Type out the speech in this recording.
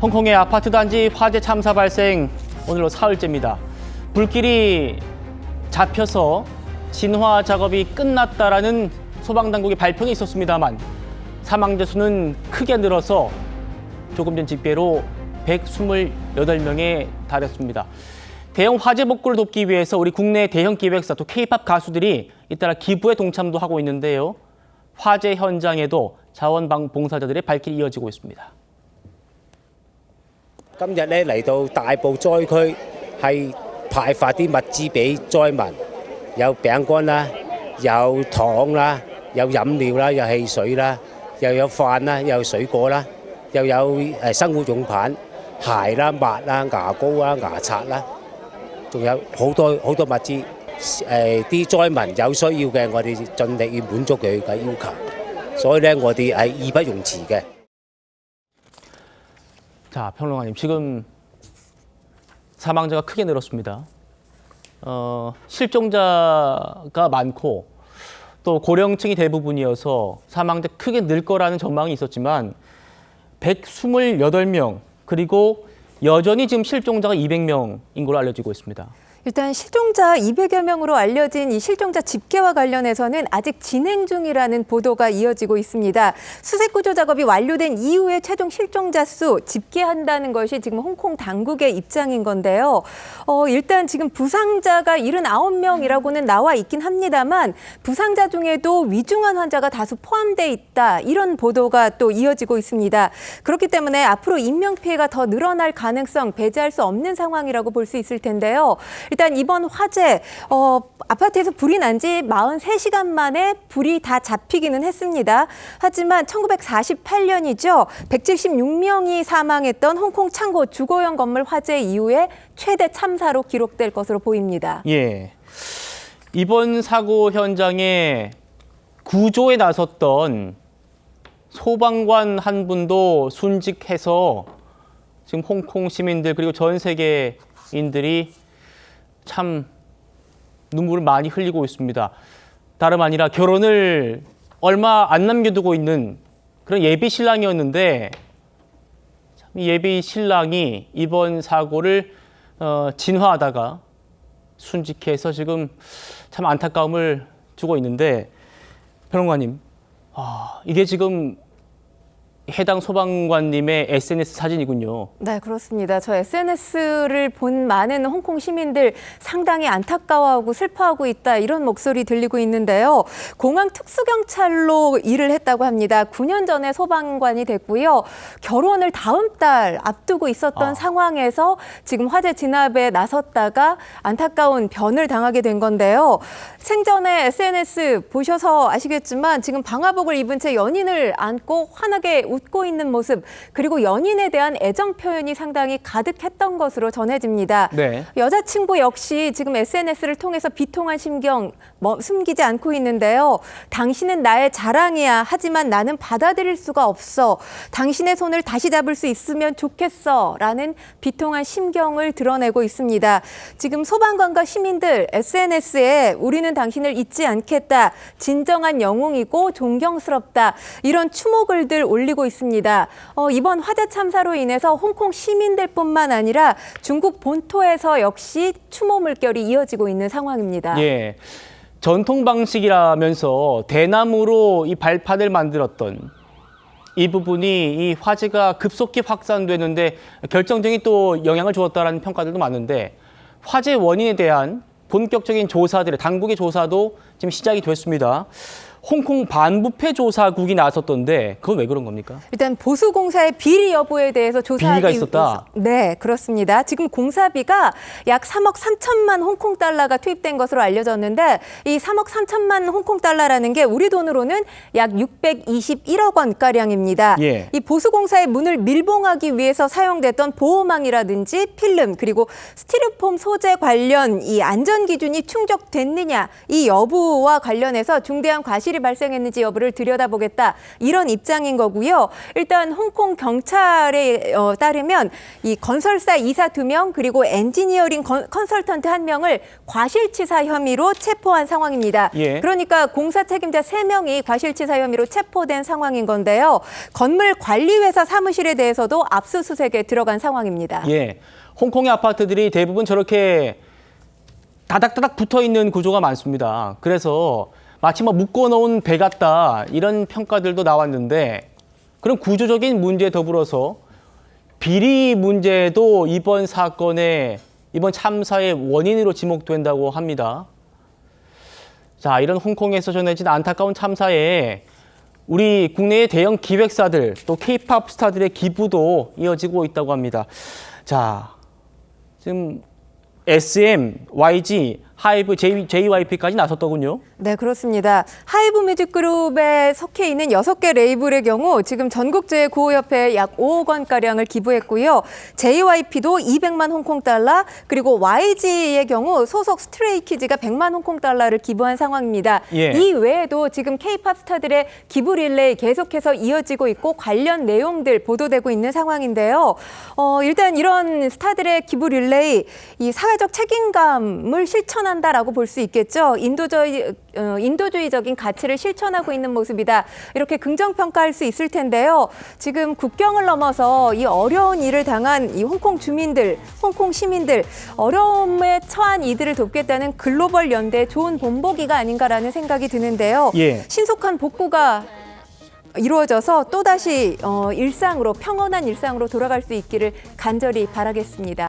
홍콩의 아파트 단지 화재 참사 발생 오늘로 사흘째입니다. 불길이 잡혀서 진화 작업이 끝났다라는 소방당국의 발표는 있었습니다만 사망자 수는 크게 늘어서 조금 전 집계로 128명에 달했습니다. 대형 화재 복구를 돕기 위해서 우리 국내 대형 기획사 또 K-팝 가수들이 잇따라 기부에 동참도 하고 있는데요. 화재 현장에도 자원방 봉사자들의 발길이 이어지고 있습니다. 今日咧嚟到大埔災區，係派發啲物資俾災民，有餅乾啦，有糖啦，有飲料啦，有汽水啦，又有飯啦，又有水果啦，又有誒生活用品、鞋啦、襪啦、牙膏啦、牙刷啦，仲有好多好多物資。誒啲災民有需要嘅，我哋盡力要滿足佢嘅要求，所以咧我哋係義不容辭嘅。 자, 평론가님, 지금 사망자가 크게 늘었습니다. 어, 실종자가 많고 또 고령층이 대부분이어서 사망자 크게 늘 거라는 전망이 있었지만 128명 그리고 여전히 지금 실종자가 200명인 걸로 알려지고 있습니다. 일단 실종자 200여 명으로 알려진 이 실종자 집계와 관련해서는 아직 진행 중이라는 보도가 이어지고 있습니다. 수색 구조 작업이 완료된 이후에 최종 실종자 수 집계한다는 것이 지금 홍콩 당국의 입장인 건데요. 어, 일단 지금 부상자가 79명이라고는 나와 있긴 합니다만 부상자 중에도 위중한 환자가 다수 포함돼 있다. 이런 보도가 또 이어지고 있습니다. 그렇기 때문에 앞으로 인명 피해가 더 늘어날 가능성 배제할 수 없는 상황이라고 볼 수 있을 텐데요. 일단 이번 화재 어, 아파트에서 불이 난 지 43시간 만에 불이 다 잡히기는 했습니다. 하지만 1948년이죠. 176명이 사망했던 홍콩 창고 주거용 건물 화재 이후에 최대 참사로 기록될 것으로 보입니다. 예. 이번 사고 현장에 구조에 나섰던 소방관 한 분도 순직해서 지금 홍콩 시민들 그리고 전 세계인들이 참 눈물을 많이 흘리고 있습니다. 다름 아니라 결혼을 얼마 안 남겨두고 있는 그런 예비 신랑이었는데 참 예비 신랑이 이번 사고를 어, 진화하다가 순직해서 지금 참 안타까움을 주고 있는데 평론가님, 아, 이게 지금 해당 소방관님의 SNS 사진이군요. 네, 그렇습니다. 저 SNS를 본 많은 홍콩 시민들 상당히 안타까워하고 슬퍼하고 있다 이런 목소리 들리고 있는데요. 공항 특수경찰로 일을 했다고 합니다. 9년 전에 소방관이 됐고요. 결혼을 다음 달 앞두고 있었던 아. 상황에서 지금 화재 진압에 나섰다가 안타까운 변을 당하게 된 건데요. 생전에 SNS 보셔서 아시겠지만 지금 방화복을 입은 채 연인을 안고 환하게 웃고 있는 모습 그리고 연인에 대한 애정 표현이 상당히 가득했던 것으로 전해집니다. 네. 여자친구 역시 지금 SNS를 통해서 비통한 심경 뭐, 숨기지 않고 있는데요. 당신은 나의 자랑이야. 하지만 나는 받아들일 수가 없어. 당신의 손을 다시 잡을 수 있으면 좋겠어. 라는 비통한 심경을 드러내고 있습니다. 지금 소방관과 시민들 SNS에 우리는 당신을 잊지 않겠다. 진정한 영웅이고 존경스럽다. 이런 추모글들 올리고 있습니다. 어, 이번 화재 참사로 인해서 홍콩 시민들뿐만 아니라 중국 본토에서 역시 추모 물결이 이어지고 있는 상황입니다. 예. 전통 방식이라면서 대나무로 이 발판을 만들었던 이 부분이 이 화재가 급속히 확산되는데 결정적인 또 영향을 주었다라는 평가들도 많은데 화재 원인에 대한 본격적인 조사들의 당국의 조사도 지금 시작이 됐습니다. 홍콩 반부패 조사국이 나섰던데 그건 왜 그런 겁니까? 일단 보수 공사의 비리 여부에 대해서 조사하기 비리가 있었다? 네, 그렇습니다. 지금 공사비가 약 3억 3천만 홍콩 달러가 투입된 것으로 알려졌는데 이 3억 3천만 홍콩 달러라는 게 우리 돈으로는 약 621억 원 가량입니다. 예. 이 보수 공사의 문을 밀봉하기 위해서 사용됐던 보호망이라든지 필름 그리고 스티로폼 소재 관련 이 안전 기준이 충족됐느냐 이 여부와 관련해서 중대한 과실이 사실이 발생했는지 여부를 들여다보겠다 이런 입장인 거고요. 일단 홍콩 경찰에 어, 따르면 이 건설사 이사 두 명 그리고 엔지니어링 컨, 컨설턴트 한 명을 과실치사 혐의로 체포한 상황입니다. 예. 그러니까 공사 책임자 세 명이 과실치사 혐의로 체포된 상황인 건데요. 건물 관리회사 사무실에 대해서도 압수수색에 들어간 상황입니다. 예. 홍콩의 아파트들이 대부분 저렇게 다닥다닥 붙어 있는 구조가 많습니다. 그래서 마치 뭐 묶어놓은 배 같다 이런 평가들도 나왔는데 그런 구조적인 문제 더불어서 비리 문제도 이번 사건의 이번 참사의 원인으로 지목된다고 합니다. 자, 이런 홍콩에서 전해진 안타까운 참사에 우리 국내의 대형 기획사들 또 K-팝 스타들의 기부도 이어지고 있다고 합니다. 자, 지금 SM, YG, 하이브, J, JYP까지 나섰더군요. 네, 그렇습니다. 하이브 뮤직그룹에 속해 있는 여섯 개 레이블의 경우 지금 전국제 구호협회에 약 5억 원가량을 기부했고요. JYP도 200만 홍콩 달러, 그리고 YG의 경우 소속 스트레이키즈가 100만 홍콩 달러를 기부한 상황입니다. 예. 이 외에도 지금 K-팝 스타들의 기부 릴레이 계속해서 이어지고 있고 관련 내용들 보도되고 있는 상황인데요. 어, 일단 이런 스타들의 기부 릴레이, 이 사회적 책임감을 실천 한다라고 볼 수 있겠죠. 인도주의, 어, 인도주의적인 가치를 실천하고 있는 모습이다. 이렇게 긍정 평가할 수 있을 텐데요. 지금 국경을 넘어서 이 어려운 일을 당한 이 홍콩 주민들, 홍콩 시민들, 어려움에 처한 이들을 돕겠다는 글로벌 연대의 좋은 본보기가 아닌가라는 생각이 드는데요. 예. 신속한 복구가 이루어져서 또다시 어, 일상으로 평온한 일상으로 돌아갈 수 있기를 간절히 바라겠습니다.